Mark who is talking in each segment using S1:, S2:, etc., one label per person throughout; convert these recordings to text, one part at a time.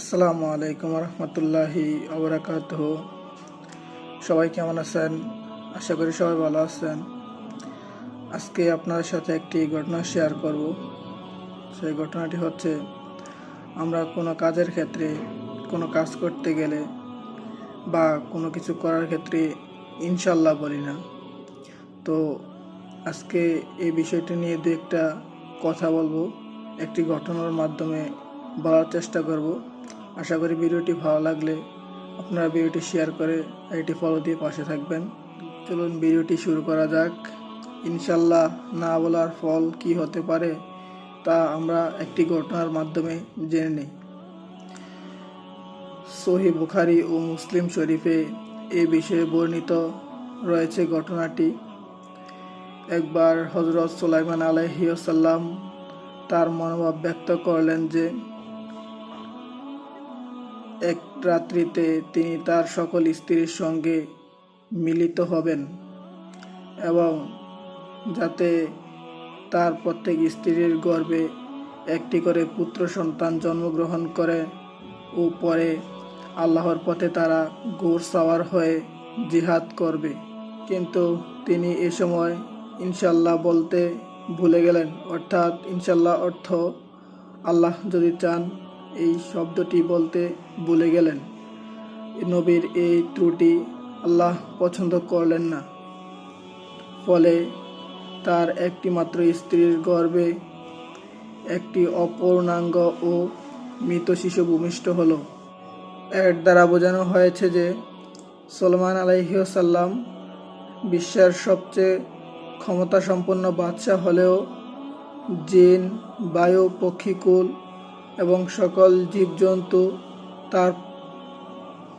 S1: আসসালামু আলাইকুম রহমতুল্লাহি আবরাকাত সবাই কেমন আছেন? আশা করি সবাই ভালো আছেন। আজকে আপনাদের সাথে একটি ঘটনা শেয়ার করব। সেই ঘটনাটি হচ্ছে, আমরা কোনো কাজের ক্ষেত্রে, কোনো কাজ করতে গেলে বা কোনো কিছু করার ক্ষেত্রে ইনশাল্লাহ বলি না। তো আজকে এই বিষয়টি নিয়ে দু একটা কথা বলব, একটি ঘটনার মাধ্যমে বলার চেষ্টা করব। আশা করি ভিডিওটি ভালো লাগলে আপনারা ভিডিওটি শেয়ার করে এটি ফলো দিয়ে পাশে থাকবেন। চলুন ভিডিওটি শুরু করা যাক। ইনশাল্লাহ না বলার ফল কি হতে পারে তা আমরা একটি ঘটনার মাধ্যমে জেনে নিই। সহি বুখারি ও মুসলিম শরীফে এ বিষয়ে বর্ণিত রয়েছে ঘটনাটি। একবার হজরত সুলাইমান আলহিউসাল্লাম তার মনোভাব ব্যক্ত করলেন যে এক রাত্রিতে তিনি তার সকল স্ত্রীর সঙ্গে মিলিত হবেন এবং যাতে তার প্রত্যেক স্ত্রীর গর্ভে একটি করে পুত্র সন্তান জন্মগ্রহণ করে ও পরে আল্লাহর পথে তারা ঘোর সাওয়ার হয়ে জিহাদ করবে। কিন্তু তিনি এ সময় ইনশাল্লাহ বলতে ভুলে গেলেন। অর্থাৎ ইনশাল্লাহ অর্থ আল্লাহ যদি চান এই শব্দটি বলতে ভুলে গেলেন। নবীর এই ত্রুটি আল্লাহ পছন্দ করলেন না। ফলে তার একটি মাত্র স্ত্রীর গর্ভে একটি অপূর্ণাঙ্গ ও মৃত শিশু ভূমিষ্ঠ হল। এর দ্বারা বোঝানো হয়েছে যে সলমান আলাইহিসাল্লাম বিশ্বের সবচেয়ে ক্ষমতা সম্পন্ন বাদশাহ হলেও জিন, বায়ু পক্ষীকুল এবং সকল জীবজন্তু তার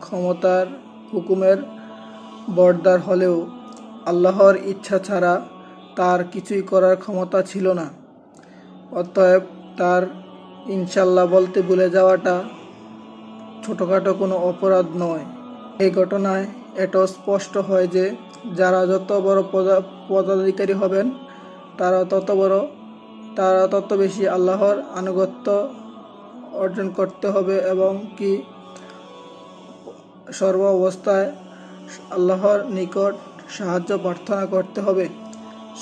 S1: ক্ষমতার হুকুমের বর্দার হলেও আল্লাহর ইচ্ছা ছাড়া তার কিছুই করার ক্ষমতা ছিল না। অতএব তার ইনশাল্লাহ বলতে ভুলে যাওয়াটা ছোটোখাটো কোনো অপরাধ নয়। এই ঘটনায় এটাও স্পষ্ট হয় যে, যারা যত বড় পদা, পদাধিকারী হবেন, তারা তত বড়, তারা তত বেশি আল্লাহর আনুগত্য অর্জন করতে হবে এবং কি সর্ব অবস্থায় আল্লাহর নিকট সাহায্য প্রার্থনা করতে হবে।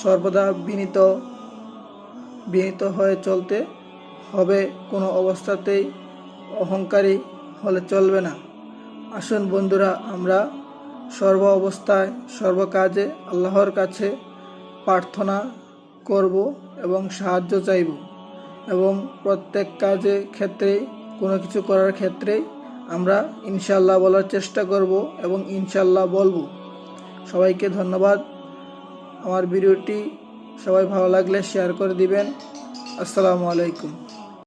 S1: সর্বদা বিনীত বিনীত হয়ে চলতে হবে। কোনো অবস্থাতেই অহংকারী হলে চলবে না। আসুন বন্ধুরা, আমরা সর্ব অবস্থায় সর্বকাজে আল্লাহর কাছে প্রার্থনা করব এবং সাহায্য চাইব। এবং প্রত্যেক কাজে ক্ষেত্রে, কোনো কিছু করার ক্ষেত্রে আমরা ইনশাল্লাহ বলার চেষ্টা করব এবং ইনশাল্লাহ বলব। সবাইকে ধন্যবাদ। আমার ভিডিওটি সবাই ভালো লাগলে শেয়ার করে দিবেন। আসসালামু আলাইকুম।